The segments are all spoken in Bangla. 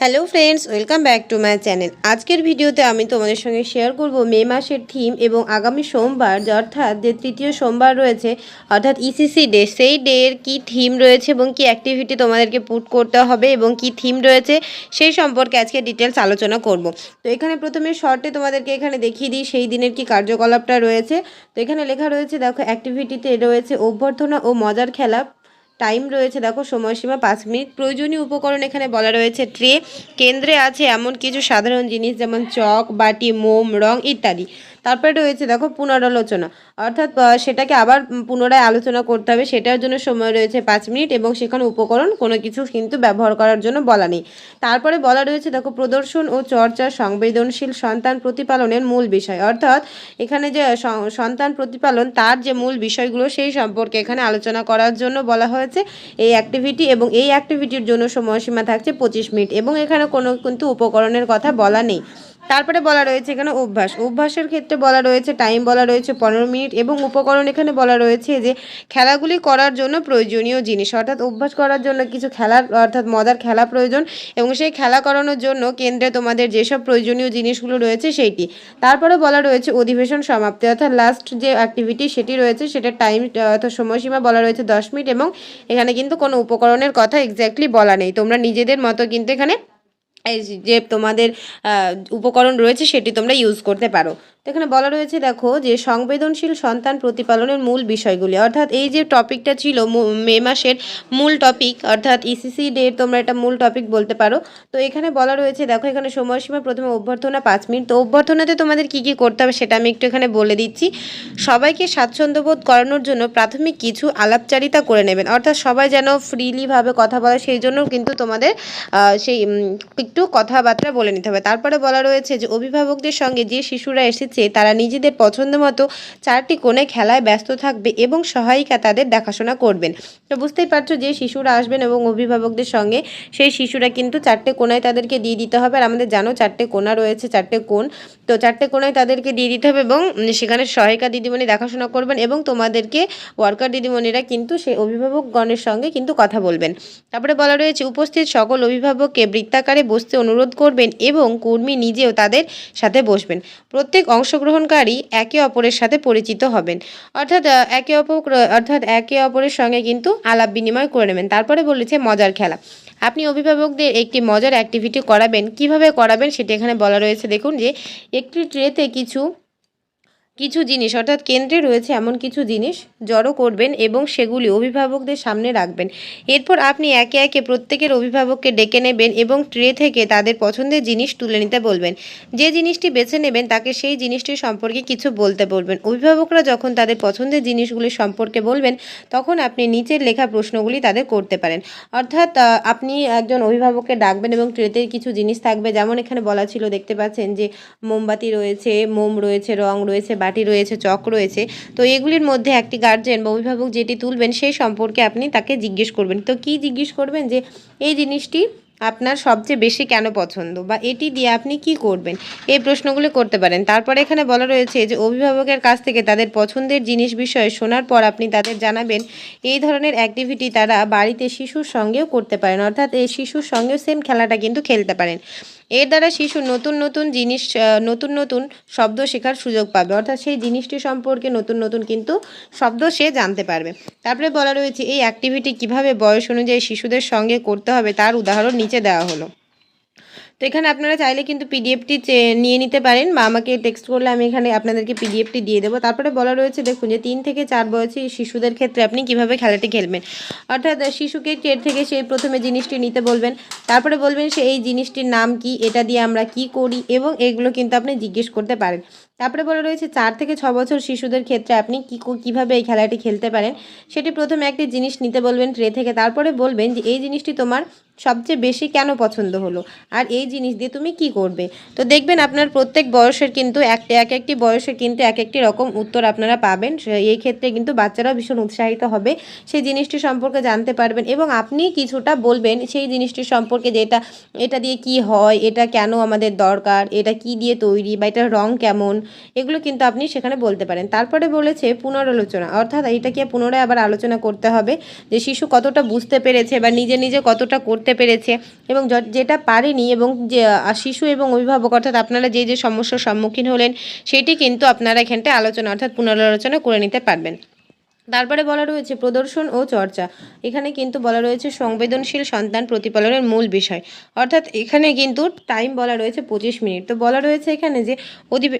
Hello friends welcome back to my channel আজকের ভিডিওতে আমি তোমাদের সঙ্গে শেয়ার করব মে মাসের থিম এবং আগামী সোমবার অর্থাৎ যে তৃতীয় সোমবার রয়েছে, অর্থাৎ ইসিসি ডে সেই ডের কি থিম রয়েছে এবং কি অ্যাক্টিভিটি তোমাদেরকে পুট করতে হবে এবং কি থিম রয়েছে, সেই সম্পর্কে আজকে ডিটেলস আলোচনা করব। তো এখানে প্রথমে শর্টে তোমাদেরকে এখানে দেখিয়ে দিই সেই দিনের কি কার্যকলাপটা রয়েছে। তো এখানে লেখা রয়েছে, দেখো অ্যাক্টিভিটিতে রয়েছে অভ্যর্থনা ও মজার খেলা টাইম রয়েছে, দেখো, সময়সীমা পাঁচ মিনিট। প্রয়োজনীয় উপকরণ এখানে বলা রয়েছে ট্রে। কেন্দ্রে আছে এমন কিছু সাধারণ জিনিস, যেমন চক, বাটি, মোম, রং ইত্যাদি। তারপরে রয়েছে দেখো পুনরালোচনা। অর্থাৎ সেটাকে আবার পুনরায় আলোচনা করতে হবে। সেটার জন্য সময় রয়েছে পাঁচ মিনিট এবং সেখানে উপকরণ কোনো কিছু কিন্তু ব্যবহার করার জন্য বলা নেই। তারপরে বলা রয়েছে দেখো প্রদর্শন ও চর্চা সংবেদনশীল সন্তান প্রতিপালনের মূল বিষয়। অর্থাৎ, এখানে যে সন্তান প্রতিপালন তার যে মূল বিষয়গুলো সেই সম্পর্কে এখানে আলোচনা করার জন্য বলা হয়েছে। এই অ্যাক্টিভিটি এবং এই অ্যাক্টিভিটির জন্য সময়সীমা থাকছে পঁচিশ মিনিট এবং এখানে কোনো কিন্তু উপকরণের কথা বলা নেই। তারপরে বলা রয়েছে এখানে অভ্যাস। অভ্যাসের ক্ষেত্রে বলা রয়েছে টাইম বলা রয়েছে পনেরো মিনিট এবং উপকরণ এখানে বলা রয়েছে যে খেলাগুলি করার জন্য প্রয়োজনীয় জিনিস। অর্থাৎ অভ্যাস করার জন্য কিছু খেলার, অর্থাৎ মজার খেলা প্রয়োজন এবং সেই খেলা করানোর জন্য কেন্দ্রে তোমাদের যেসব প্রয়োজনীয় জিনিসগুলো রয়েছে সেইটি। তারপরে বলা রয়েছে অধিবেশন সমাপ্তি। অর্থাৎ লাস্ট যে অ্যাক্টিভিটি সেটি রয়েছে সেটা টাইম অর্থাৎ সময়সীমা বলা রয়েছে দশ মিনিট এবং এখানে কিন্তু কোনো উপকরণের কথা এক্স্যাক্টলি বলা নেই। তোমরা নিজেদের মতো কিন্তু এখানে যে তোমাদের উপকরণ রয়েছে সেটি তোমরা ইউজ করতে পারো। এখানে বলা রয়েছে, দেখো, যে সংবেদনশীল সন্তান প্রতিপালনের মূল বিষয়গুলি। অর্থাৎ এই যে টপিকটা ছিল মে মাসের মূল টপিক, অর্থাৎ ইসিসি ডে তোমরা এটা মূল টপিক বলতে পারো। তো এখানে বলা রয়েছে, দেখো, এখানে সময়সীমা প্রথমে অভ্যর্থনা পাঁচ মিনিট। তো অভ্যর্থনাতে তোমাদের কি কি করতে হবে সেটা আমি একটু এখানে বলে দিচ্ছি। সবাইকে স্বাচ্ছন্দ্যবোধ করানোর জন্য প্রাথমিক কিছু আলাপচারিতা করে নেবেন। অর্থাৎ সবাই যেন ফ্রিলিভাবে কথা বলে, সেই জন্য কিন্তু তোমাদের সেই একটু কথাবার্তা বলে নিতে হবে। তারপরে বলা রয়েছে যে, অভিভাবকদের সঙ্গে যে শিশুরা এসেছে তারা নিজেদের পছন্দ মতো চারটি কোণে খেলায় ব্যস্ত থাকবে এবং সহায়িকা তাদের দেখাশোনা করবেন। তো বুঝতেই পারছ যে শিশুরা আসবেন এবং অভিভাবকদের সঙ্গে সেই শিশুরা কিন্তু চারটে কোণায় তাদেরকে দিয়ে দিতে হবে। আর আমাদের জানো চারটে কোণা রয়েছে, চারটে কোণ। তো চারটে কোণায় তাদেরকে দিয়ে দিতে হবে এবং সেখানে সহায়িকা দিদিমণি দেখাশোনা করবেন এবং তোমাদেরকে ওয়ার্কার দিদিমণিরা কিন্তু সেই অভিভাবকগণের সঙ্গে কিন্তু কথা বলবেন। তারপরে বলা রয়েছে, উপস্থিত সকল অভিভাবককে বৃত্তাকারে বসতে অনুরোধ করবেন এবং কর্মী নিজেও তাদের সাথে বসবেন। প্রত্যেক অংশগ্রহণকারী একে অপরের সাথে পরিচিত হবেন। অর্থাৎ একে অপর অর্থাৎ একে অপরের সঙ্গে কিন্তু আলাপ বিনিময় করে নেবেন। তারপরে বলেছে মজার খেলা। আপনি অভিভাবকদের একটি মজার অ্যাক্টিভিটি করাবেন। কীভাবে করাবেন সেটি এখানে বলা রয়েছে। দেখুন যে, একটি ট্রেতে কিছু কিছু জিনিস, অর্থাৎ কেন্দ্রে রয়েছে এমন কিছু জিনিস জড়ো করবেন এবং সেগুলি অভিভাবকদের সামনে রাখবেন। এরপর আপনি একে একে প্রত্যেকের অভিভাবককে ডেকে নেবেন এবং ট্রে থেকে তাদের পছন্দের জিনিস তুলে নিতে বলবেন। যে জিনিসটি বেছে নেবেন, তাকে সেই জিনিসটি সম্পর্কে কিছু বলতে বলবেন। অভিভাবকরা যখন তাদের পছন্দের জিনিসগুলি সম্পর্কে বলবেন, তখন আপনি নিচের লেখা প্রশ্নগুলি তাদের করতে পারেন। অর্থাৎ আপনি একজন অভিভাবককে ডাকবেন এবং ট্রেতে কিছু জিনিস থাকবে। যেমন এখানে বলা ছিল, দেখতে পাচ্ছেন যে, মোমবাতি রয়েছে, মোম রয়েছে, রং রয়েছে বাটি রয়েছে, চক রয়েছে। তো এগুলির মধ্যে একটি গার্জেন বা অভিভাবক যেটি তুলবেন সেই সম্পর্কে আপনি তাকে জিজ্ঞেস করবেন। তো কি জিজ্ঞেস করবেন যে, এই জিনিসটি আপনার সবচেয়ে বেশি কেন পছন্দ? বা এটি দিয়ে আপনি কি করবেন? এই প্রশ্নগুলি করতে পারেন। তারপরে এখানে বলা রয়েছে যে, অভিভাবকের কাছ থেকে তাদের পছন্দের জিনিস বিষয়ে শোনার পর আপনি তাদের জানাবেন, এই ধরনের অ্যাক্টিভিটি তারা বাড়িতে শিশুর সঙ্গেও করতে পারেন। অর্থাৎ এই শিশুর সঙ্গেও সেম খেলাটা কিন্তু খেলতে পারেন। এর দ্বারা শিশু নতুন নতুন জিনিস নতুন নতুন শব্দ শেখার সুযোগ পাবে। অর্থাৎ সেই জিনিসটি সম্পর্কে নতুন নতুন কিন্তু শব্দ সে জানতে পারবে। তারপরে বলা রয়েছে, এই অ্যাক্টিভিটি কীভাবে বয়স অনুযায়ী শিশুদের সঙ্গে করতে হবে? তার উদাহরণ নিচে দেওয়া হলো। তো এখানে আপনারা চাইলে কিন্তু পিডিএফটি নিয়ে নিতে পারেন বা আমাকে টেক্সট করলে আমি এখানে আপনাদেরকে পিডিএফটি দিয়ে দেবো। তারপরে বলা রয়েছে, দেখুন যে তিন থেকে চার বয়সী শিশুদের ক্ষেত্রে আপনি কীভাবে খেলাটি খেলবেন। অর্থাৎ শিশুকে কের থেকে সেই প্রথমে জিনিসটি নিতে বলবেন। তারপরে বলবেন সে এই জিনিসটির নাম কি, এটা দিয়ে আমরা কি করি এবং এগুলো কিন্তু আপনি জিজ্ঞেস করতে পারেন। তারপরে বলা রয়েছে, চার থেকে ছ বছর শিশুদের ক্ষেত্রে আপনি কী কীভাবে এই খেলাটি খেলতে পারেন? সেটি প্রথমে একটি জিনিস নিতে বলবেন ট্রে থেকে। তারপরে বলবেন যে, এই জিনিসটি তোমার সবচেয়ে বেশি কেন পছন্দ হলো? আর এই জিনিস দিয়ে তুমি কি করবে? তো দেখবেন আপনার প্রত্যেক বয়সের কিন্তু এক এক একটি বয়সে কিন্তু এক একটি রকম উত্তর আপনারা পাবেন। এই ক্ষেত্রে কিন্তু বাচ্চারাও ভীষণ উৎসাহিত হবে। সেই জিনিসটি সম্পর্কে জানতে পারবেন এবং আপনি কিছুটা বলবেন সেই জিনিসটি সম্পর্কে যে এটা এটা দিয়ে কি হয়, এটা কেন আমাদের দরকার, এটা কি দিয়ে তৈরি বা এটার রং কেমন, এগুলো কিন্তু আপনি সেখানে বলতে পারেন। তারপরে বলেছে পুনরালোচনা, অর্থাৎ এটাকে পুনরায় আবার আলোচনা করতে হবে? যে শিশু কতটা বুঝতে পেরেছে বা নিজে নিজে কতটা করতে করতে পেরেছে। এবং যেটা পারেনি এবং যে শিশু এবং অভিভাবক, অর্থাৎ আপনারা যে যে সমস্যার সম্মুখীন হলেন, সেটি কিন্তু আপনারা এখানটায় আলোচনা, অর্থাৎ পুনরালোচনা করে নিতে পারবেন। তারপরে বলা রয়েছে প্রদর্শন ও চর্চা। এখানে কিন্তু বলা রয়েছে সংবেদনশীল সন্তান প্রতিপালনের মূল বিষয়। অর্থাৎ এখানে কিন্তু টাইম বলা রয়েছে পঁচিশ মিনিট। তো বলা রয়েছে এখানে যে, অধিবে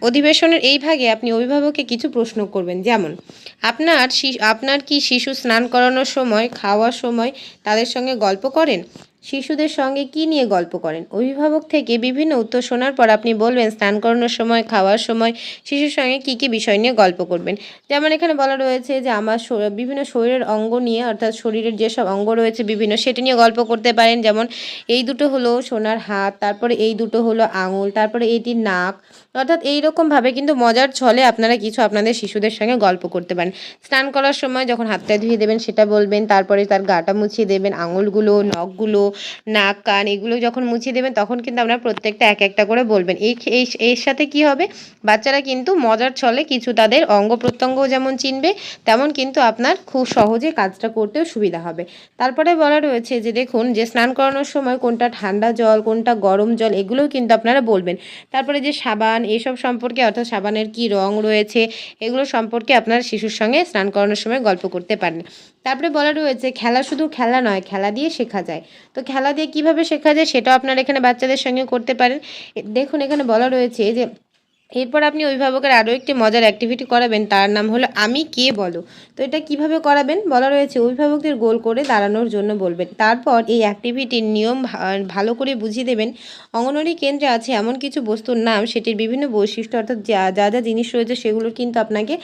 অধিবেশনের এই ভাগে আপনি অভিভাবককে কিছু প্রশ্ন করবেন। যেমন, আপনার আপনার কি শিশু স্নান করানোর সময়, খাওয়ার সময় তাদের সঙ্গে গল্প করেন? শিশুদের সঙ্গে কি নিয়ে গল্প করেন? অভিভাবক থেকে বিভিন্ন উত্তর শোনার পর আপনি বলবেন, স্নান করানোর সময়, খাওয়ার সময় শিশুর সঙ্গে কি কি বিষয় নিয়ে গল্প করবেন? যেমন এখানে বলা রয়েছে যে, আমার বিভিন্ন শরীরের অঙ্গ নিয়ে, অর্থাৎ শরীরের যেসব অঙ্গ রয়েছে বিভিন্ন, সেটি নিয়ে গল্প করতে পারেন। যেমন, এই দুটো হলো সোনার হাত, তারপরে এই দুটো হলো আঙুল, তারপরে এটি নাক। অর্থাৎ এইরকমভাবে কিন্তু মজার ছলে আপনারা কিছু আপনাদের শিশুদের সঙ্গে গল্প করতে পারেন। স্নান করার সময় যখন হাতটা ধুয়ে দেবেন, সেটা বলবেন, তারপরে তার গাটা মুছিয়ে দেবেন, আঙুলগুলো, নখগুলো নাক, কান এগুলো যখন মুছিয়ে দেবেন, তখন কিন্তু আপনারা প্রত্যেকটা এক একটা করে বলবেন। এই এর সাথে কি হবে? বাচ্চারা কিন্তু মজার ছলে কিছু তাদের অঙ্গ প্রত্যঙ্গও যেমন চিনবে, তেমন কিন্তু আপনার খুব সহজে কাজটা করতেও সুবিধা হবে। তারপরে বলা রয়েছে যে, দেখুন, যে স্নান করানোর সময় কোনটা ঠান্ডা জল, কোনটা গরম জল, এগুলোও কিন্তু আপনারা বলবেন। তারপরে যে সাবান, এসব সম্পর্কে অর্থাৎ সাবানের কি রং রয়েছে, এগুলো সম্পর্কে আপনার শিশুর সঙ্গে স্নান করানোর সময় গল্প করতে পারেন। তারপরে বলা রয়েছে, খেলা শুধু খেলা নয়, খেলা দিয়ে শেখা যায়। তো খেলা দিয়ে কীভাবে শেখা যায় সেটাও আপনারা এখানে বাচ্চাদের সঙ্গে করতে পারেন। দেখুন এখানে বলা রয়েছে যে এরপর আপনি অভিভাবকের আরও একটি মজার অ্যাক্টিভিটি করাবেন, তার নাম হলো আমি কে বলো? তো এটা কীভাবে করাবেন? বলা রয়েছে অভিভাবকদের গোল করে দাঁড়ানোর জন্য বলবেন। তারপর এই অ্যাক্টিভিটির নিয়ম ভালো করে বুঝিয়ে দেবেন। অঙ্গনওয়াড়ি কেন্দ্রে আছে এমন কিছু বস্তুর নাম, সেটির বিভিন্ন বৈশিষ্ট্য, অর্থাৎ যা যা যা জিনিস রয়েছে সেগুলোর কিন্তু আপনাকে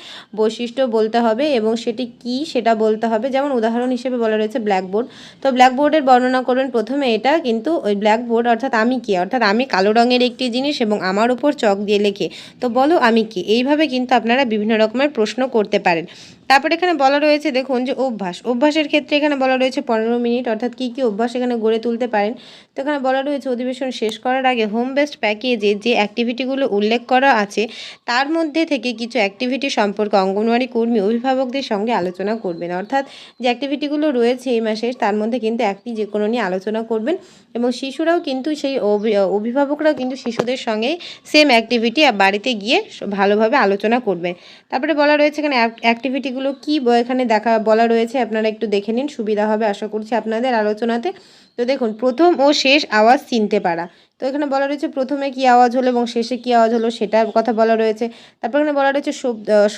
বৈশিষ্ট্য বলতে হবে এবং সেটি কি সেটা বলতে হবে। যেমন উদাহরণ হিসেবে বলা রয়েছে ব্ল্যাকবোর্ড। তো ব্ল্যাকবোর্ডের বর্ণনা করবেন প্রথমে এটা কিন্তু ওই ব্ল্যাকবোর্ড, অর্থাৎ আমি কে? অর্থাৎ আমি কালো রঙের একটি জিনিস এবং আমার উপর চক দিয়ে লেখে। তো বলো আমি কি? এইভাবে কিন্তু আপনারা বিভিন্ন রকমের প্রশ্ন করতে পারেন। তারপরে এখানে বলা রয়েছে, দেখুন যে অভ্যাস। অভ্যাসের ক্ষেত্রে এখানে বলা রয়েছে পনেরো মিনিট, অর্থাৎ কি কি অভ্যাস এখানে গড়ে তুলতে পারেন? তো এখানে বলা রয়েছে, অধিবেশন শেষ করার আগে হোম বেস্ট প্যাকেজে যে অ্যাক্টিভিটিগুলো উল্লেখ করা আছে, তার মধ্যে থেকে কিছু অ্যাক্টিভিটি সম্পর্কে অঙ্গনওয়াড়ি কর্মী, অভিভাবকদের সঙ্গে আলোচনা করবেন। অর্থাৎ যে অ্যাক্টিভিটিগুলো রয়েছে এই মাসে, তার মধ্যে কিন্তু একটি যে কোনো নিয়ে আলোচনা করবেন এবং শিশুরাও কিন্তু সেই অভি- অভিভাবকরাও কিন্তু শিশুদের সঙ্গে সেম অ্যাক্টিভিটি বাড়িতে গিয়ে ভালোভাবে আলোচনা করবেন। তারপরে বলা রয়েছে এখানে অ্যাক্টিভিটিগুলো কী এখানে দেখা, বলা রয়েছে, আপনারা একটু দেখে নিন, সুবিধা হবে আশা করছি আপনাদের আলোচনাতে। তো দেখুন, প্রথম ও শেষ আওয়াজ চিনতে পারা তো এখানে বলা রয়েছে প্রথমে কি আওয়াজ হলো এবং শেষে কি আওয়াজ হলো সেটার কথা বলা রয়েছে। তারপর এখানে বলা রয়েছে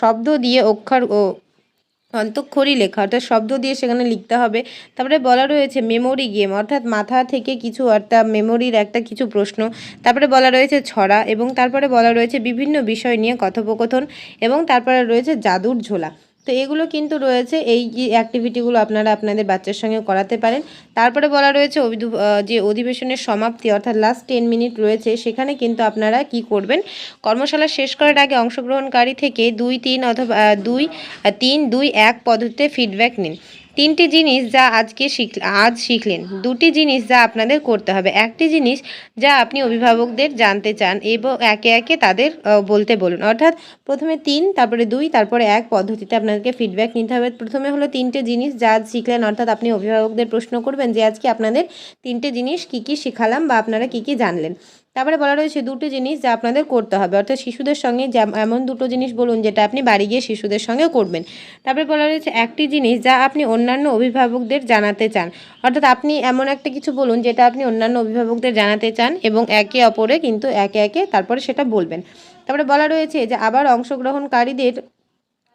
শব্দ দিয়ে অক্ষর ও অন্তঃক্ষরী লেখা, অর্থাৎ শব্দ দিয়ে সেখানে লিখতে হবে। তারপরে বলা রয়েছে মেমোরি গেম অর্থাৎ মাথা থেকে কিছু, অর্থাৎ মেমোরির একটা কিছু প্রশ্ন। তারপরে বলা রয়েছে ছড়া এবং তারপরে বলা রয়েছে বিভিন্ন বিষয় নিয়ে কথোপকথন এবং তারপরে রয়েছে জাদুর ঝোলা। তো এগুলো কিন্তু রয়েছে, এই যে অ্যাক্টিভিটিগুলো আপনারা আপনাদের বাচ্চার সঙ্গে করাতে পারেন। তারপরে বলা রয়েছে যে অধিবেশনের সমাপ্তি অর্থাৎ লাস্ট টেন মিনিট রয়েছে, সেখানে কিন্তু আপনারা কি করবেন? কর্মশালা শেষ করার আগে অংশগ্রহণকারী থেকে দুই, তিন অথবা দুই তিন, দুই, এক পদ্ধতিতে ফিডব্যাক নিন। তিনটি জিনিস যা আজকে শিখ, আজ শিখলেন। দুটি জিনিস যা আপনাদের করতে হবে। একটি জিনিস যা আপনি অভিভাবকদের জানতে চান এবং একে একে তাদের বলতে বলুন। অর্থাৎ প্রথমে তিন, তারপরে দুই, তারপরে এক পদ্ধতিতে আপনাদেরকে ফিডব্যাক নিতে হবে। প্রথমে হলো তিনটে জিনিস যা আজ শিখলেন। অর্থাৎ আপনি অভিভাবকদের প্রশ্ন করবেন যে আজকে আপনাদের তিনটে জিনিস কি কি শেখালাম বা আপনারা কি কি জানলেন। তারপরে বলা রয়েছে দুটো জিনিস যা আপনাদের করতে হবে। অর্থাৎ শিশুদের সঙ্গে এমন দুটো জিনিস বলুন যেটা আপনি বাড়ি গিয়ে শিশুদের সঙ্গে করবেন। তারপরে বলা রয়েছে একটি জিনিস যা আপনি অন্যান্য অভিভাবকদের জানাতে চান। অর্থাৎ আপনি এমন একটা কিছু বলুন যেটা আপনি অন্যান্য অভিভাবকদের জানাতে চান এবং একে অপরে কিন্তু একে একে তারপরে সেটা বলবেন। তারপরে বলা রয়েছে যে আবার অংশগ্রহণকারীদের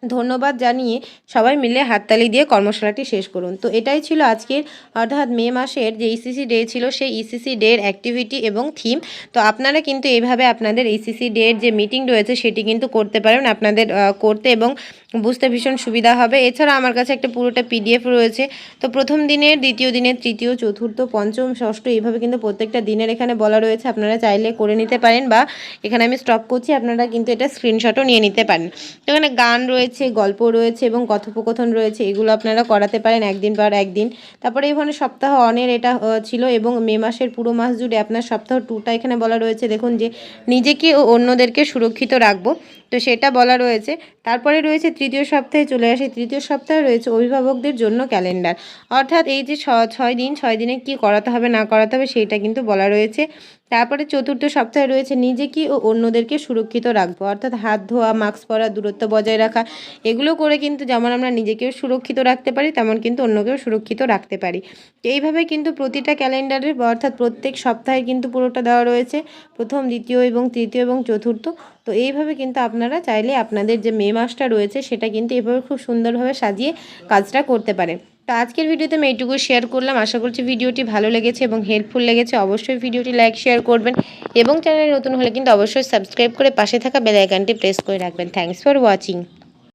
ধন্যবাদ জানিয়ে সবাই মিলে হাততালি দিয়ে কর্মশালাটি শেষ করুন। তো এটাই ছিল আজকের, অর্থাৎ মে মাসের যে ইসিসি ডে ছিল সেই ইসিসি ডের অ্যাক্টিভিটি এবং থিম তো আপনারা কিন্তু এইভাবে আপনাদের ইসিসি ডের যে মিটিং রয়েছে সেটি কিন্তু করতে পারেন। আপনাদের করতে এবং বুঝতে ভীষণ সুবিধা হবে। এছাড়া আমার কাছে একটা পুরোটা পিডিএফ রয়েছে। তো প্রথম দিনের দ্বিতীয় দিনের তৃতীয়, চতুর্থ, পঞ্চম, ষষ্ঠ, এইভাবে কিন্তু প্রত্যেকটা দিনের এখানে বলা রয়েছে। আপনারা চাইলে করে নিতে পারেন বা এখানে আমি স্টপ করছি, আপনারা কিন্তু এটা স্ক্রিনশটও নিয়ে নিতে পারেন। তো এখানে গান রয়েছে, গল্প রয়েছে এবং কথোপকথন রয়েছে, এগুলো আপনারা করাতে পারেন একদিন পর একদিন তারপরে এখানে সপ্তাহ অনের এটা ছিল এবং মে মাসের পুরো মাস জুড়ে আপনার সপ্তাহ টুটা এখানে বলা রয়েছে। দেখুন যে, নিজেকে ও অন্যদেরকে সুরক্ষিত রাখব। তো সেটা বলা রয়েছে। তারপরে রয়েছে তৃতীয় সপ্তাহে চলে আসে। তৃতীয় সপ্তাহে রয়েছে অভিভাবকদের জন্য ক্যালেন্ডার। অর্থাৎ এই যে ছয় দিন, ছয় দিনে কি করাতে হবে, না করাতে হবে সেইটা কিন্তু বলা রয়েছে। তারপরে চতুর্থ সপ্তাহে রয়েছে নিজেকে ও অন্যদেরকে সুরক্ষিত রাখব। অর্থাৎ হাত ধোয়া, মাস্ক পরা, দূরত্ব বজায় রাখা, এগুলো করে কিন্তু যেমন আমরা নিজেকেও সুরক্ষিত রাখতে পারি, তেমন কিন্তু অন্যকেও সুরক্ষিত রাখতে পারি। তো এইভাবে কিন্তু প্রতিটা ক্যালেন্ডারের, অর্থাৎ প্রত্যেক সপ্তাহে কিন্তু পুরোটা দেওয়া রয়েছে। প্রথম, দ্বিতীয় এবং তৃতীয় এবং চতুর্থ। তো এইভাবে কিন্তু আপনারা চাইলে আপনাদের যে মে মাসটা রয়েছে, সেটা কিন্তু এভাবে খুব সুন্দরভাবে সাজিয়ে কাজটা করতে পারেন। তো আজকের ভিডিওতে আমি এইটুকু শেয়ার করলাম। আশা করছি ভিডিওটি ভালো লেগেছে এবং হেল্পফুল লেগেছে। অবশ্যই ভিডিওটি লাইক শেয়ার করবেন এবং চ্যানেলে নতুন হলে কিন্তু অবশ্যই সাবস্ক্রাইব করে পাশে থাকা বেল আইকনটি প্রেস করে রাখবেন। Thanks for watching